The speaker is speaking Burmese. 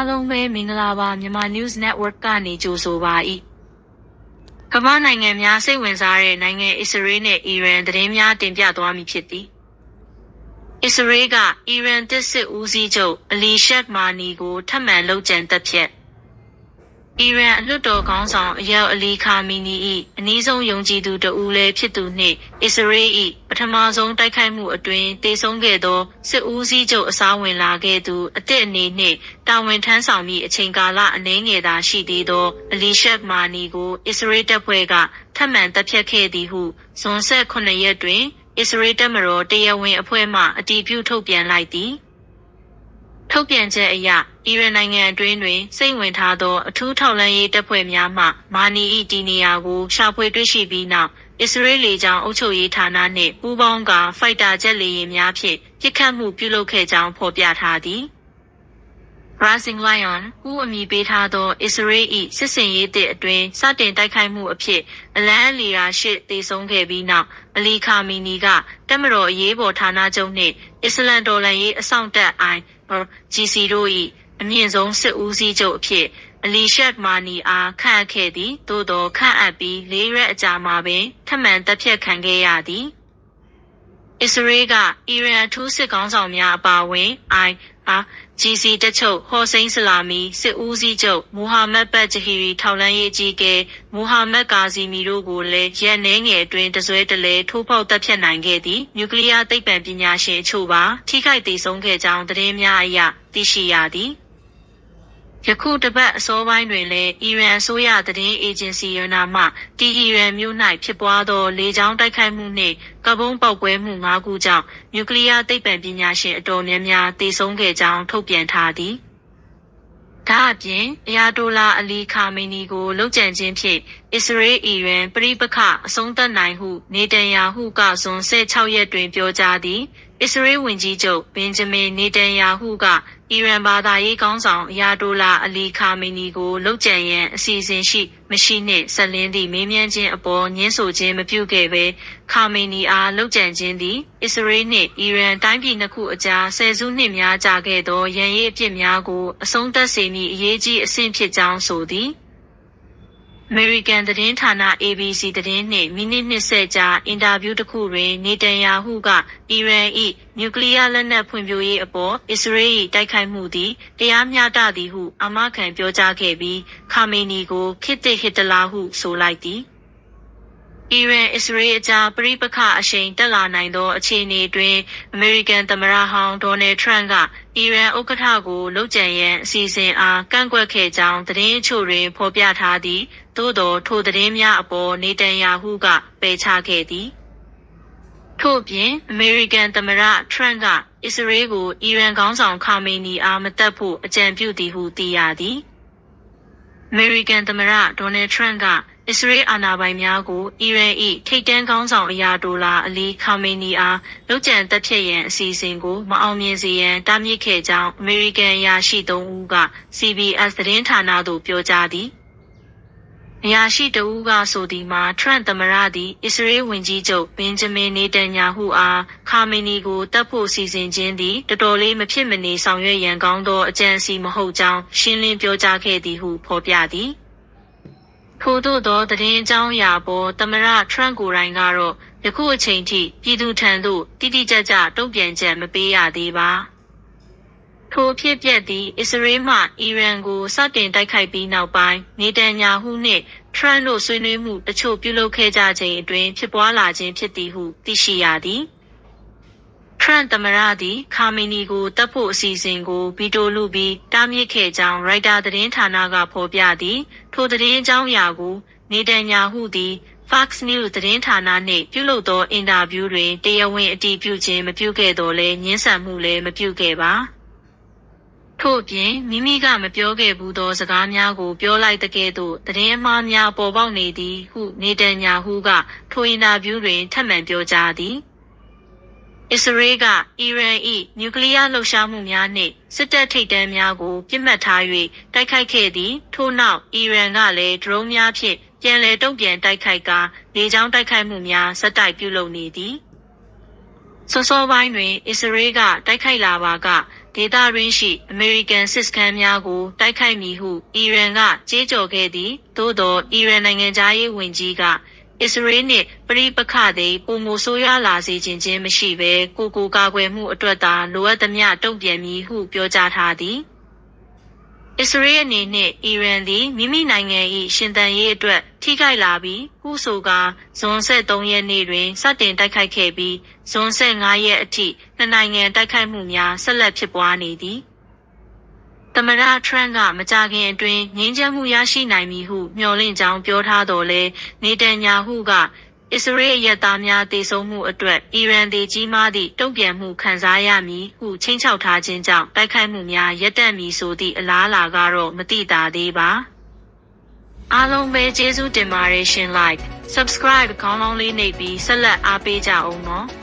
အားလုံးပဲမင်္ဂလာပါမြန်မာ News Network ကနေကြိုဆိုပါ၏ကမ္ဘာနိုင်ငံများစိတ်ဝင်စားတဲ့နိုင်ငံအစ္စရေးနဲ့အီရန်သတင်းများတင်ပြသွားမည်ဖြစ်သည်အစ္စရေးကအီရန်တစ်စစ်ဦးစီးချုပ်အလီရှက်မာနီကိုထပ်မံလုပ်ကြံတပ်ဖြတ် အီရန်အလွတ်တော်ခေါင်းဆောင်အယောက်အလီခါမီနီ၏အနည်းဆုံးယုံကြည်သူတဦးလည်းဖြစ်သူနှင့်အစ္စရေး၏ပထမဆုံးတိုက်ခိုက်မှုအတွင်းတေဆုံးခဲ့သောစစ်ဦးစီးချုပ်အစားဝင်လာခဲ့သူအစ်စ်အနေနှင့်တာဝန်ထမ်းဆောင်မည့်အချိန်ကာလအနည်းငယ်သာရှိသေးသောအလီရှက်မာနီကိုအစ္စရေးတပ်ဖွဲ့ကထပ်မံတပ်ဖြတ်ခဲ့သည်ဟုဇွန်ဆက်9ရက်တွင်အစ္စရေးတပ်မတော်တရားဝင်အဖွဲ့မှအတည်ပြုထုတ်ပြန်လိုက်သည်။ ထုတ်ပြန်ချက်အရအီရန်နိုင်ငံအတွင်းတွင် စိတ်ဝင်ထားသော အထူးထောက်လှမ်းရေးတပ်ဖွဲ့များမှ မာနီ၏တည်နေရာကို ရှာဖွေတွေ့ရှိပြီးနောက် အစ္စရေးလေကြောင်းအုပ်ချုပ်ရေးဌာနနှင့် ပူးပေါင်းကာ ဖိုက်တာဂျက်လေယာဉ်များဖြင့် ပစ်ခတ်မှုပြုလုပ်ခဲ့ကြောင်း ဖော်ပြထားသည်။ Rising Lion ဦးအမည်ပေးထားသော အစ္စရေး၏စစ်စင်ရေးတစ်အတွင်းစတင်တိုက်ခိုက်မှုအဖြစ်အလန်အလီရာရှိတေဆုံးခဲ့ပြီးနောက်အလီခါမီနီကတက်မတော်အရေးပေါ်ဌာနချုပ်နှင့်အစ္စလမ်တော်လှန်ရေးအဆောင်တပ်အိုင် GC တို့၏အမြင့်ဆုံးစစ်ဦးစီးချုပ်အဖြစ်အလီရှက်မာနီအားခန့်အပ်ခဲ့သည်သို့သောခန့်အပ်ပြီးလေးရက်အကြာမှာပင်ထပ်မံတပ်ဖြတ်ခံခဲ့ရသည်အစ္စရေးကအီရန်အထူးစစ်ကောင်းဆောင်များအပါအဝင် I အား GC တချုပ်ဟော်စိန်ဆလာမီစစ်ဦးစီးချုပ်မူဟာမက်ဘတ်ဂျဟီရီထောက်လန်းရေးကြီးကဲမူဟာမက်ကာဇီမီတို့ကိုလည်းရက်နှဲငယ်အတွင်းတစွဲတလဲထိုးဖောက်တပ်ဖြတ်နိုင်ခဲ့သည့်နျူကလ িয়ার သိပ္ပံပညာရှင်အချို့ပါထိခိုက်ဒေဆုံးခဲ့ကြောင်းသတင်းများအရသိရှိရသည် ယခုတပတ်အစောပိုင်းတွင်လည်းအီရန်အစိုးရသတင်းအေဂျင်စီရနာမှတီအီရန်မြို့၌ဖြစ်ပွားသောလေကြောင်းတိုက်ခိုက်မှုနှင့်ကဗုံးပေါက်ကွဲမှု၅ခုကြောင့်နျူကလ িয়ার သိပ္ပံပညာရှင်အတော်များများသေဆုံးခဲ့ကြောင်းထုတ်ပြန်ထားသည်။ဒါအပြင်အယာတိုလာအလီခါမီနီကိုလှုပ်ကြံခြင်းဖြင့်အစ္စရေးအီရန်ပြိပခအဆုံးသတ်နိုင်ဟုနေတန်ယာဟုကဇွန်16ရက်တွင်ပြောကြားသည်အစ္စရေးဝန်ကြီးချုပ်ဘင်ဂျမင်နေတန်ယာဟုက အီရန်ဘာသာရေးခေါင်းဆောင် အယာတိုလာ အလီ ခါမီနီကိုလှုပ်ကြံရန် အစီအစဉ်ရှိ မရှိနှင့်ဆက်လင်းသည့် မေးမြန်းခြင်းအပေါ်ညှင်းဆိုခြင်း မပြုခဲ့ဘဲ ခါမီနီအားလှုပ်ကြံခြင်းသည် အစ္စရေးနှင့် အီရန် တိုင်းပြည်နှစ်ခုအကြား ဆယ်စုနှစ်များကြာခဲ့သော ရန်ရေးအဖြစ်များကို အဆုံးသတ်စေမည့် အရေးကြီးအဆင့်ဖြစ်ကြောင်း ဆိုသည်။ အမေရိကန်သတင်းဌာန ABC သတင်းနှင့် မိနစ်20ကြာအင်တာဗျူးတစ်ခုတွင် နေတန်ယာဟုက အီရန်၏နျူကလ িয়ার လက်နက်ဖွံ့ဖြိုးရေးအပေါ် အစ္စရေး၏တိုက်ခိုက်မှုသည် တရားမျှတသည်ဟု အာမခံပြောကြားခဲ့ပြီး ခါမေနီကို ခေတ်သစ်ဟစ်တလာဟု ဆိုလိုက်သည် အီရန်-အစ္စရေးအကြားပဋိပက္ခအရှိန်တက်လာနိုင်သောအခြေအနေတွင်အမေရိကန်သမ္မတဟောင်းဒေါ်နယ်ထရန့်ကအီရန်ဥက္ကဋ္ဌကိုလုပ်ကြံရန်အစီအစဉ်အားကန့်ကွက်ခဲ့ကြောင်းသတင်းအချို့တွင်ဖော်ပြထားသည်သို့သောထိုသတင်းများအပေါ်နေတန်ယာဟုကပယ်ချခဲ့သည်ထို့ပြင်အမေရိကန်သမ္မတထရန့်ကအစ္စရေးကိုအီရန်ခေါင်းဆောင်ခါမေနီအားမတက်ဖို့အကြံပြုသည်ဟုသိရသည်အမေရိကန်သမ္မတဒေါ်နယ်ထရန့်က အစ္စရေးအာဏာပိုင်များကိုအီရန်၏ထိပ်တန်းခေါင်းဆောင်အရာတိုလာအလီခါမေနီအားလုပ်ကြံတပ်ဖြတ်ရန်အစီအစဉ်ကိုမအောင်မြင်စေရန်တားမြစ်ခဲ့ကြောင်းအမေရိကန်အရာရှိသုံးဦးက CBS သတင်းဌာနသို့ပြောကြားသည်။အရာရှိတဦးကဆိုသည်မှာထရန့်သမ္မတသည်အစ္စရေးဝန်ကြီးချုပ်ဘင်ဂျမင်နေတန်ယာဟုအားခါမေနီကိုတပ်ဖို့စီစဉ်ခြင်းသည်တော်တော်လေးမဖြစ်မနေဆောင်ရွက်ရန်ကောင်းသောအကြံအစည်မဟုတ်ကြောင်းရှင်းလင်းပြောကြားခဲ့သည်ဟုဖော်ပြသည်။ ထို့သို့သောသတင်းအကြောင်းအရာပေါ်သမ္မတထရန့်ကိုယ်တိုင်ကတော့ယခုအချိန်ထိပြည်သူထံသို့တိတိကျကျတုံ့ပြန်ချက်မပေးရသေးပါ။ထိုဖြစ်ပျက်သည်အစ္စရေးမှအီရန်ကိုစတင်တိုက်ခိုက်ပြီးနောက်ပိုင်းနေတန်ညာဟုနှင့်ထရန့်တို့ဆွေးနွေးမှုတချို့ပြုလုပ်ခဲ့ကြချိန်အတွင်းဖြစ်ပွားလာခြင်းဖြစ်သည်ဟုသိရှိရသည်။ထရန့်သမ္မတသည်ခါမီနီကိုတပ်ဖို့အစီအစဉ်ကိုဗီတိုလုပြီးတားမြစ်ခဲ့ကြောင်းရိုက်တာသတင်းဌာနကဖော်ပြသည် ထိုသတင်းအကြောင်းအရာကို နေတန်ညာဟုသည် Fox News သတင်းဌာနနှင့် ပြုလုပ်သောအင်တာဗျူးတွင် တရားဝင်အတည်ပြုခြင်းမပြုခဲ့တော့လဲညှင်းဆန်မှုလည်းမပြုခဲ့ပါထို့ပြင်မိမိကမပြောခဲ့ဘူးသောစကားများကို ပြောလိုက်တဲ့ကဲ့သို့သတင်းအမှားများပေါ်ပေါက်နေသည်ဟုနေတန်ညာဟုကထိုအင်တာဗျူးတွင်ထပ်မံပြောကြားသည် အစ္စရေးကအီရန်၏နျူကလ িয়ার လှုပ်ရှားမှုများနှင့်စစ်တပ်ထိပ်တန်းများကိုပြစ်မှတ်ထား၍တိုက်ခိုက်ခဲ့သည်ထို့နောက်အီရန်ကလည်းဒရုန်းများဖြင့်ပြန်လည်တုံ့ပြန်တိုက်ခိုက်ကာလေကြောင်းတိုက်ခိုက်မှုများဆက်တိုက်ပြုလုပ်နေသည်စောစောပိုင်းတွင် အစ္စရေးကတိုက်ခိုက်လာပါကဒေသရင်းရှိအမေရိကန်စစ်စခန်းများကိုတိုက်ခိုက်မည်ဟုအီရန်ကကြေးကြော်ခဲ့သည်သို့သောအီရန်နိုင်ငံသားရေးဝန်ကြီးက အစ္စရေးနှင့်ပြည်ပခသည်ပုံမဆိုးရွားလာစေခြင်းချင်းမရှိဘဲ ကိုကိုကာကွယ်မှုအတွက်သာ လိုအပ်သမျှ တုံ့ပြန်မည်ဟု ပြောကြားထားသည် အစ္စရေးအနေနှင့်အီရန်သည် မိမိနိုင်ငံ၏ရှင်သန်ရေးအတွက် ထိခိုက်လာပြီးဟုဆိုကာ ဇွန်23ရက်နေ့တွင် စတင်တိုက်ခိုက်ခဲ့ပြီး ဇွန်15ရက်အထိ နှစ်နိုင်ငံတိုက်ခိုက်မှုများ ဆက်လက်ဖြစ်ပွားနေသည် သမ္မတထရန့်ကမကြာခင်အတွင်းငြိမ်းချမ်းမှုရရှိနိုင်မည်ဟုမျှော်လင့်ကြောင်းပြောထားတော်လဲနေတန်ညာဟုကအစ္စရေးအယက်သားများတေဆုံးမှုအတွက်အီရန်သည်ကြီးမားသည့်တုံ့ပြန်မှုခံစားရမည်ဟုချင်းချောက်ထားခြင်းကြောင့်တိုက်ခိုက်မှုများရပ်တန့်မည်ဆိုသည့်အလားအလာကတော့မတိတာသေးပါအားလုံးပဲကျေးဇူးတင်ပါတယ်ရှင် like subscribe ခေါင်းလောင်းလေးနှိပ်ပြီးဆက်လက်အားပေးကြအောင်နော်